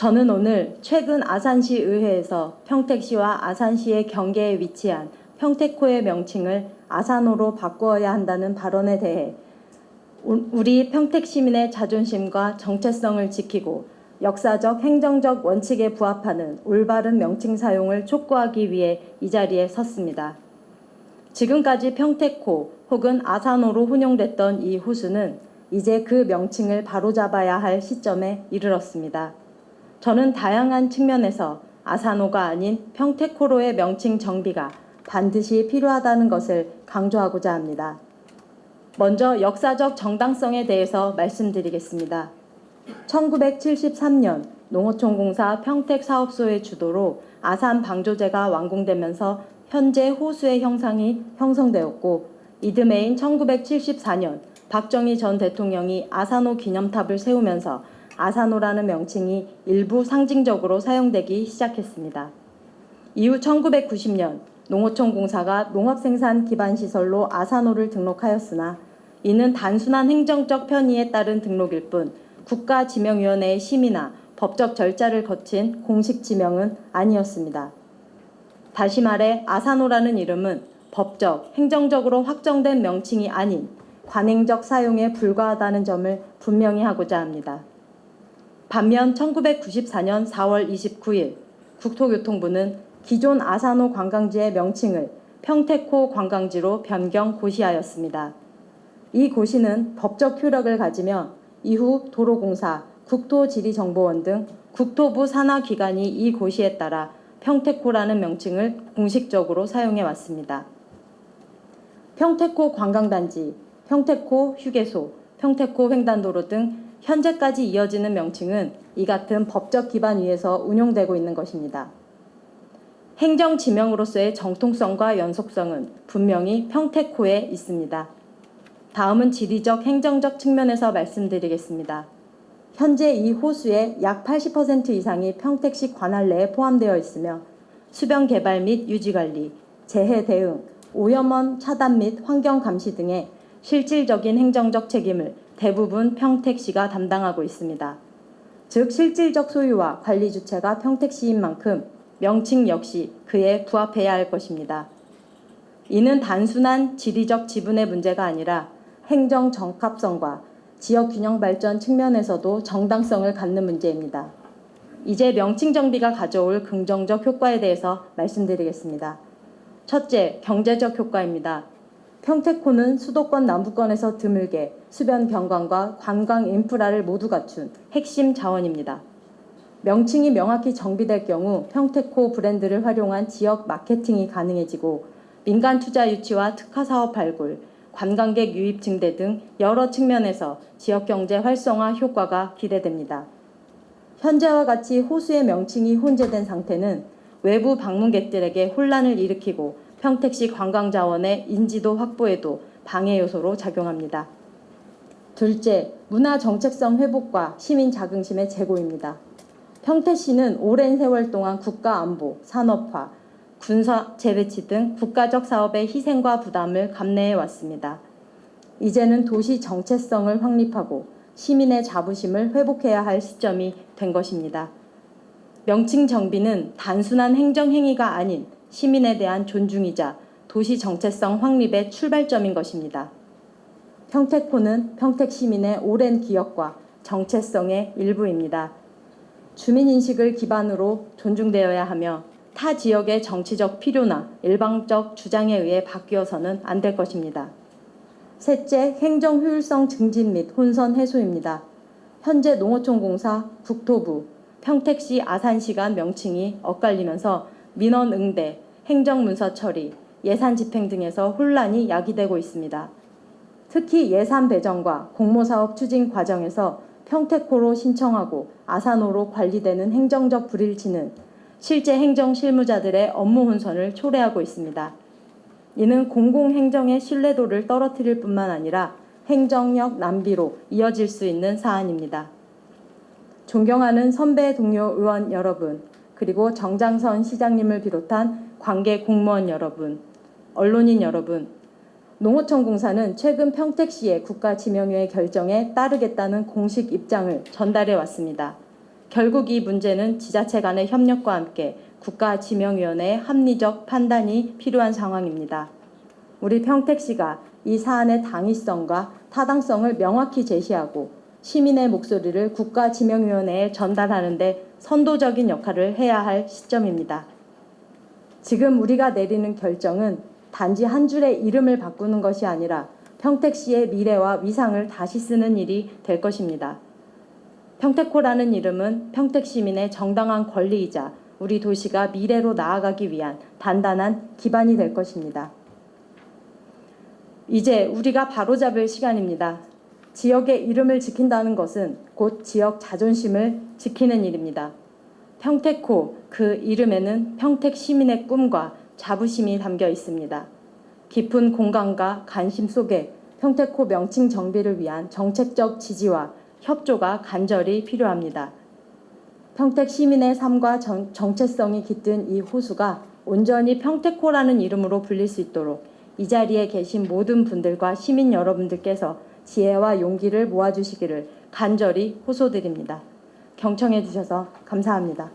저는 오늘 최근 아산시 의회에서 평택시와 아산시의 경계에 위치한 평택호의 명칭을 아산호로 바꾸어야 한다는 발언에 대해 우- 우리 평택 시민의 자존심과 정체성을 지키고 역사적 행정적 원칙에 부합하는 올바른 명칭 사용을 촉구하기 위해 이 자리에 섰습니다. 지금까지 평택호 혹은 아산호로 혼용됐던 이 호수는 이제 그 명칭을 바로잡아야 할 시점에 이르렀습니다. 저는 다양한 측면에서 아산호가 아닌 평택호로의 명칭 정비가 반드시 필요하다는 것을 강조하고자 합니다. 먼저 역사적 정당성에 대해서 말씀드리겠습니다. 1973년 농어촌 공사 평택 사업소의 주도로 아산 방조제가 완공되면서 현재 호수의 형상이 형성되었고 이듬해인 1974년 박정희 전 대통령이 아산호 기념탑을 세우면서 아산호라는 명칭이 일부 상징적으로 사용되기 시작했습니다. 이후 1990년 농어촌 공사가 농업생산 기반 시설로 아산호를 등록하였으나 이는 단순한 행정적 편의에 따른 등록일 뿐 국가지명위원회의 심의나 법적 절차를 거친 공식 지명은 아니었습니다. 다시 말해 아산호라는 이름은 법적, 행정적으로 확정된 명칭이 아닌 관행적 사용에 불과하다는 점을 분명히 하고자 합니다. 반면 1994년 4월 29일 국토교통부는 기존 아산호 관광지의 명칭을 평택호 관광지로 변경 고시하였습니다. 이 고시는 법적 효력을 가지며 이후 도로공사, 국토지리정보원 등 국토부 산하기관이 이 고시에 따라 평택호라는 명칭을 공식적으로 사용해 왔습니다. 평택호 관광단지, 평택호 휴게소, 평택호 횡단도로 등 현재까지 이어지는 명칭은 이 같은 법적 기반 위에서 운용되고 있는 것입니다. 행정 지명으로서의 정통성과 연속성은 분명히 평택호에 있습니다. 다음은 지리적 행정적 측면에서 말씀드리겠습니다. 현재 이 호수의 약 80% 이상이 평택시 관할 내에 포함되어 있으며 수변 개발 및 유지 관리, 재해 대응, 오염원 차단 및 환경 감시 등의 실질적인 행정적 책임을 대부분 평택시가 담당하고 있습니다. 즉 실질적 소유와 관리 주체가 평택시인 만큼 명칭 역시 그에 부합해야 할 것입니다. 이는 단순한 지리적 지분의 문제가 아니라 행정 적합성과 지역 균형 발전 측면에서도 정당성을 갖는 문제입니다. 이제 명칭 정비가 가져올 긍정적 효과에 대해서 말씀드리겠습니다. 첫째, 경제적 효과입니다. 평택호는 수도권 남부권에서 드물게 수변 경관과 관광 인프라를 모두 갖춘 핵심 자원입니다. 명칭이 명확히 정비될 경우 평택호 브랜드를 활용한 지역 마케팅이 가능해지고 민간 투자 유치와 특화 사업 발굴, 관광객 유입 증대 등 여러 측면에서 지역 경제 활성화 효과가 기대됩니다. 현재와 같이 호수의 명칭이 혼재된 상태는 외부 방문객들에게 혼란을 일으키고 평택시 관광 자원의 인지도 확보에도 방해 요소로 작용합니다. 둘째, 문화 정체성 회복과 시민 자긍심의 제고입니다. 평택시는 오랜 세월 동안 국가 안보, 산업화, 군사 재배치 등 국가적 사업의 희생과 부담을 감내해 왔습니다. 이제는 도시 정체성을 확립하고 시민의 자부심을 회복해야 할 시점이 된 것입니다. 명칭 정비는 단순한 행정 행위가 아닌 시민에 대한 존중이자 도시 정체성 확립의 출발점인 것입니다. 평택호는 평택 시민의 오랜 기억과 정체성의 일부입니다. 주민 인식을 기반으로 존중되어야 하며 타 지역의 정치적 필요나 일방적 주장에 의해 바뀌어서는 안 될 것입니다. 셋째, 행정 효율성 증진 및 혼선 해소입니다. 현재 농어촌 공사, 국토부, 평택시, 아산시 간 명칭이 엇갈리면서 민원 응대, 행정문서 처리, 예산 집행 등에서 혼란이 야기되고 있습니다. 특히 예산 배정과 공모사업 추진 과정에서 평택호로 신청하고 아산호로 관리되는 행정적 불일치는 실제 행정 실무자들의 업무 혼선을 초래하고 있습니다. 이는 공공행정의 신뢰도를 떨어뜨릴 뿐만 아니라 행정력 낭비로 이어질 수 있는 사안입니다. 존경하는 선배 동료 의원 여러분, 그리고 정장선 시장님을 비롯한 관계 공무원 여러분, 언론인 여러분, 농어촌 공사는 최근 평택시의 국가지명위의 결정에 따르겠다는 공식 입장을 전달해 왔습니다. 결국 이 문제는 지자체 간의 협력과 함께 국가지명위원회의 합리적 판단이 필요한 상황입니다. 우리 평택시가 이 사안의 당위성과 타당성을 명확히 제시하고 시민의 목소리를 국가지명위원회에 전달하는 데 선도적인 역할을 해야 할 시점입니다. 지금 우리가 내리는 결정은 단지 한 줄의 이름을 바꾸는 것이 아니라 평택시의 미래와 위상을 다시 쓰는 일이 될 것입니다. 평택호라는 이름은 평택 시민의 정당한 권리이자 우리 도시가 미래로 나아가기 위한 단단한 기반이 될 것입니다. 이제 우리가 바로잡을 시간입니다. 지역의 이름을 지킨다는 것은 곧 지역 자존심을 지키는 일입니다. 평택호 그 이름에는 평택 시민의 꿈과 자부심이 담겨 있습니다. 깊은 공감과 관심 속에 평택호 명칭 정비를 위한 정책적 지지와 협조가 간절히 필요합니다. 평택 시민의 삶과 정, 정체성이 깃든 이 호수가 온전히 평택호라는 이름으로 불릴 수 있도록 이 자리에 계신 모든 분들과 시민 여러분들께서 지혜와 용기를 모아주시기를 간절히 호소드립니다. 경청해 주셔서 감사합니다.